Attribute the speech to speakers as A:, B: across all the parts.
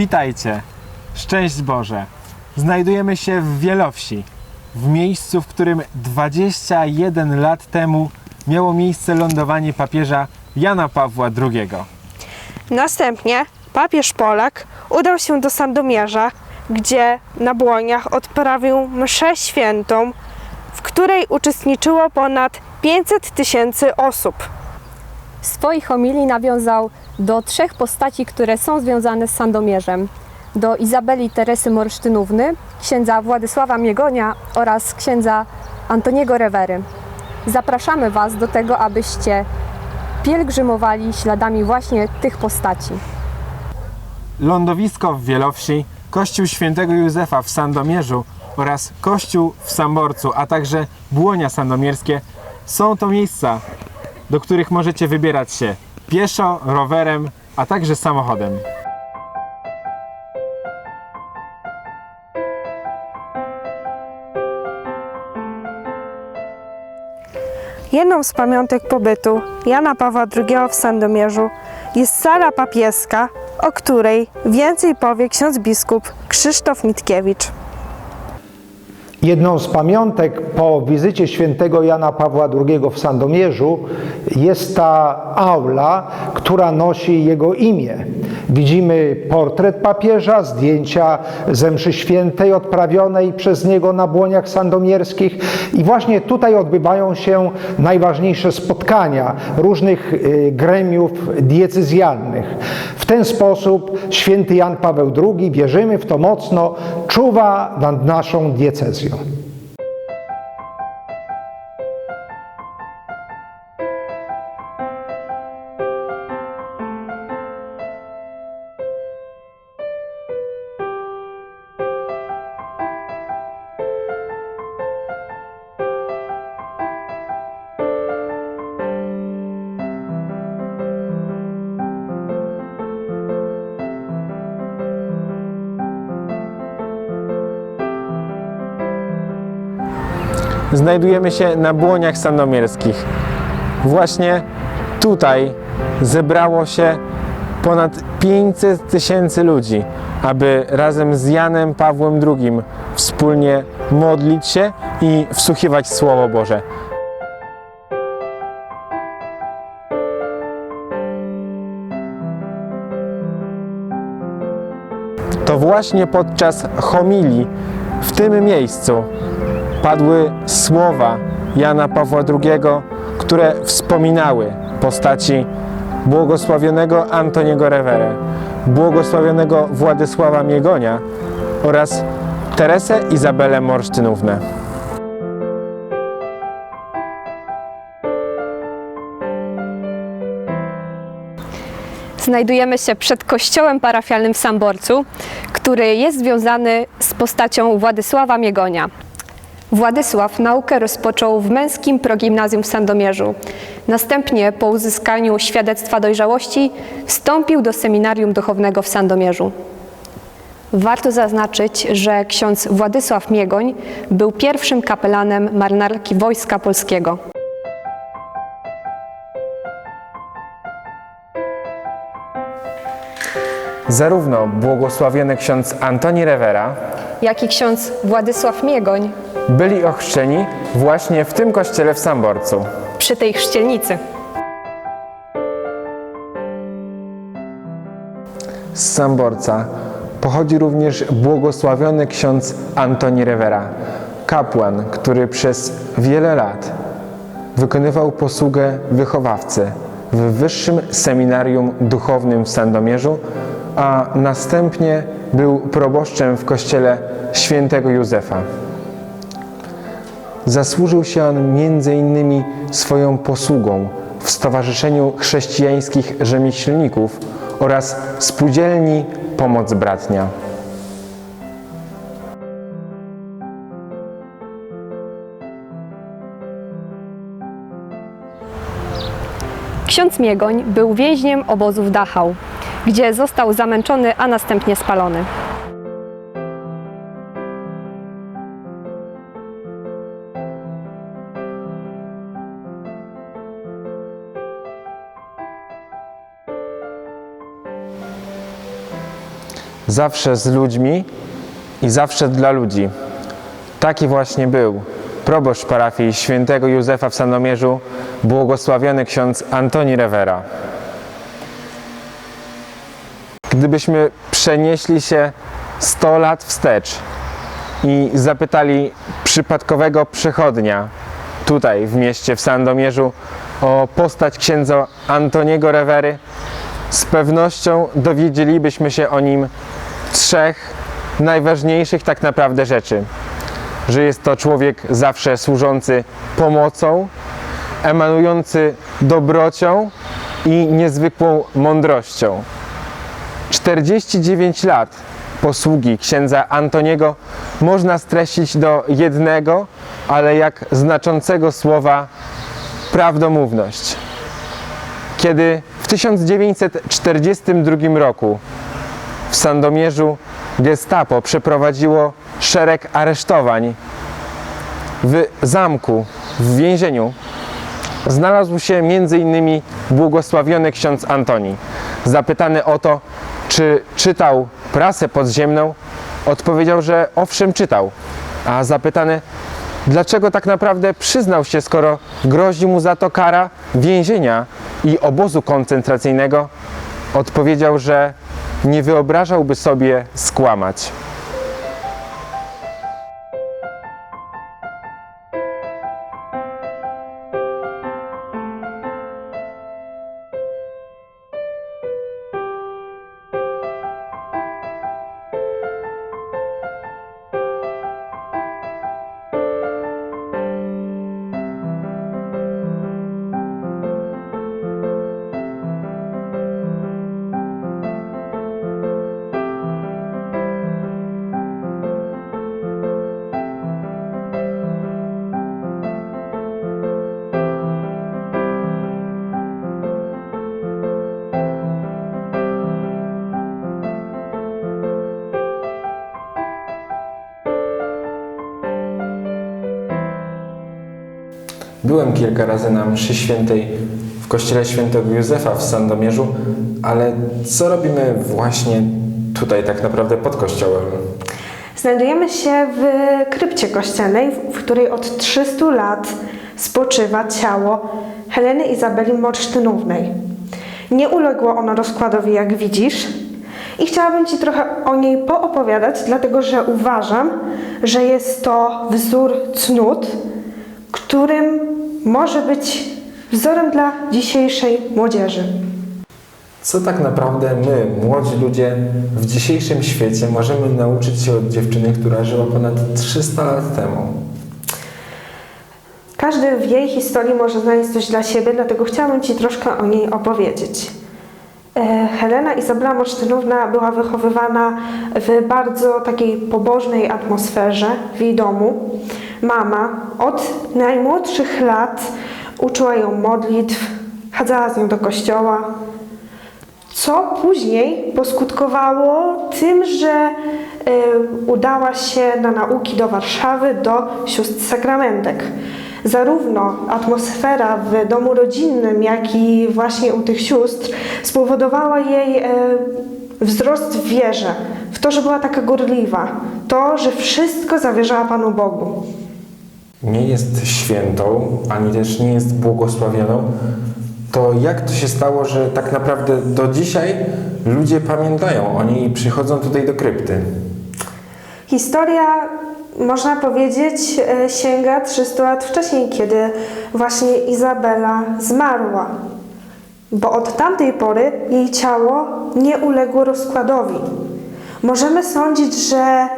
A: Witajcie! Szczęść Boże! Znajdujemy się w Wielowsi, w miejscu, w którym 21 lat temu miało miejsce lądowanie papieża Jana Pawła II.
B: Następnie papież Polak udał się do Sandomierza, gdzie na Błoniach odprawił mszę świętą, w której uczestniczyło ponad 500 tysięcy osób.
C: W swojej homilii nawiązał do trzech postaci, które są związane z Sandomierzem. Do Izabeli Teresy Morsztynówny, księdza Władysława Miegonia oraz księdza Antoniego Rewery. Zapraszamy Was do tego, abyście pielgrzymowali śladami właśnie tych postaci.
A: Lądowisko w Wielowsi, kościół świętego Józefa w Sandomierzu oraz kościół w Samborcu, a także Błonia Sandomierskie są to miejsca, do których możecie wybierać się pieszo, rowerem, a także samochodem.
B: Jedną z pamiątek pobytu Jana Pawła II w Sandomierzu jest sala papieska, o której więcej powie ksiądz biskup Krzysztof Mitkiewicz.
D: Jedną z pamiątek po wizycie świętego Jana Pawła II w Sandomierzu jest ta aula, która nosi jego imię. Widzimy portret papieża, zdjęcia ze mszy świętej odprawionej przez niego na błoniach sandomierskich i właśnie tutaj odbywają się najważniejsze spotkania różnych y, gremiów diecezjalnych. W ten sposób święty Jan Paweł II, wierzymy w to mocno, czuwa nad naszą diecezją.
A: Znajdujemy się na Błoniach Sandomierskich. Właśnie tutaj zebrało się ponad 500 tysięcy ludzi, aby razem z Janem Pawłem II wspólnie modlić się i wsłuchiwać Słowo Boże. To właśnie podczas homilii w tym miejscu padły słowa Jana Pawła II, które wspominały postaci błogosławionego Antoniego Rewere, błogosławionego Władysława Miegonia oraz Teresę Izabelę Morsztynównę.
C: Znajdujemy się przed kościołem parafialnym w Samborcu, który jest związany z postacią Władysława Miegonia. Władysław naukę rozpoczął w męskim progimnazjum w Sandomierzu. Następnie po uzyskaniu świadectwa dojrzałości wstąpił do seminarium duchownego w Sandomierzu. Warto zaznaczyć, że ksiądz Władysław Miegoń był pierwszym kapelanem marynarki Wojska Polskiego.
A: Zarówno błogosławiony ksiądz Antoni Rewera
C: Jak i ksiądz Władysław Miegoń
A: byli ochrzczeni właśnie w tym kościele w Samborcu.
C: przy tej chrzcielnicy.
A: Z Samborca pochodzi również błogosławiony ksiądz Antoni Rewera, kapłan, który przez wiele lat wykonywał posługę wychowawcy w Wyższym Seminarium Duchownym w Sandomierzu, a następnie był proboszczem w kościele świętego Józefa. Zasłużył się on między innymi swoją posługą w Stowarzyszeniu Chrześcijańskich Rzemieślników oraz Spółdzielni Pomoc Bratnia.
C: Ksiądz Miegoń był więźniem obozów Dachau, gdzie został zamęczony, a następnie spalony.
A: Zawsze z ludźmi i zawsze dla ludzi. Taki właśnie był proboszcz parafii świętego Józefa w Sandomierzu, błogosławiony ksiądz Antoni Rewera. Gdybyśmy przenieśli się 100 lat wstecz i zapytali przypadkowego przechodnia tutaj w mieście w Sandomierzu o postać księdza Antoniego Rewery, z pewnością dowiedzielibyśmy się o nim trzech najważniejszych tak naprawdę rzeczy. Że jest to człowiek zawsze służący pomocą, emanujący dobrocią i niezwykłą mądrością. 49 lat posługi księdza Antoniego można streścić do jednego, ale jak znaczącego słowa prawdomówność. Kiedy 1942 roku w Sandomierzu gestapo przeprowadziło szereg aresztowań w zamku, w więzieniu, znalazł się m.in. błogosławiony ksiądz Antoni. Zapytany o to, czy czytał prasę podziemną, odpowiedział, że owszem czytał. A zapytany, dlaczego tak naprawdę przyznał się, skoro grozi mu za to kara więzienia i obozu koncentracyjnego, odpowiedział, że nie wyobrażałby sobie skłamać. Byłem kilka razy na mszy świętej w kościele świętego Józefa w Sandomierzu, ale co robimy właśnie tutaj tak naprawdę pod kościołem?
B: Znajdujemy się w krypcie kościelnej, w której od 300 lat spoczywa ciało Heleny Izabeli Morsztynównej. Nie uległo ono rozkładowi, jak widzisz, i chciałabym Ci trochę o niej poopowiadać, dlatego że uważam, że jest to wzór cnót, którym może być wzorem dla dzisiejszej młodzieży.
A: Co tak naprawdę my, młodzi ludzie w dzisiejszym świecie możemy nauczyć się od dziewczyny, która żyła ponad 300 lat temu?
B: Każdy w jej historii może znaleźć coś dla siebie, dlatego chciałabym Ci troszkę o niej opowiedzieć. E, Helena Izabela Morsztynówna była wychowywana w bardzo takiej pobożnej atmosferze w jej domu. Mama od najmłodszych lat uczyła ją modlitw, chadzała z nią do kościoła, co później poskutkowało tym, że e, udała się na nauki do Warszawy do sióstr sakramentek. Zarówno atmosfera w domu rodzinnym, jak i właśnie u tych sióstr spowodowała jej e, wzrost w wierze, w to, że była taka gorliwa, to, że wszystko zawierzała Panu Bogu.
A: Nie jest świętą, ani też nie jest błogosławioną. To jak to się stało, że tak naprawdę do dzisiaj ludzie pamiętają o niej i przychodzą tutaj do krypty?
B: Historia, można powiedzieć, e, sięga 300 lat wcześniej, kiedy właśnie Izabela zmarła. Bo od tamtej pory jej ciało nie uległo rozkładowi. Możemy sądzić, że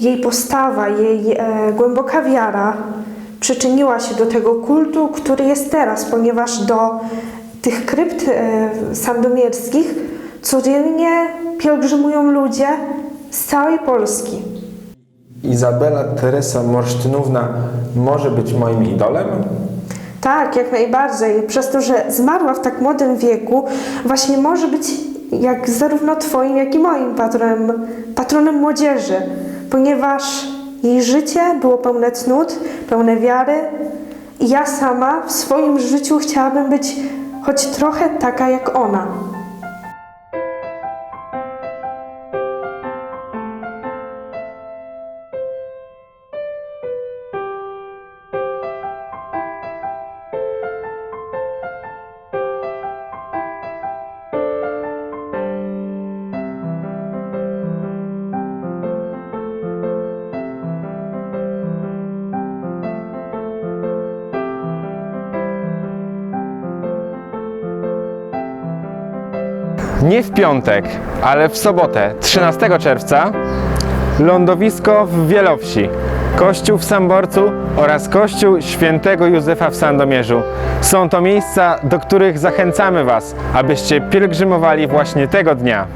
B: jej postawa, jej e, głęboka wiara przyczyniła się do tego kultu, który jest teraz, ponieważ do tych krypt e, sandomierskich codziennie pielgrzymują ludzie z całej Polski.
A: Izabela Teresa Morsztynówna może być moim idolem?
B: Tak, jak najbardziej. Przez to, że zmarła w tak młodym wieku, właśnie może być jak zarówno Twoim, jak i moim patronem, patronem młodzieży, ponieważ jej życie było pełne cnót, pełne wiary i ja sama w swoim życiu chciałabym być choć trochę taka jak ona.
A: Nie w piątek, ale w sobotę, 13 czerwca, lądowisko w Wielowsi, kościół w Samborcu oraz kościół świętego Józefa w Sandomierzu. Są to miejsca, do których zachęcamy Was, abyście pielgrzymowali właśnie tego dnia.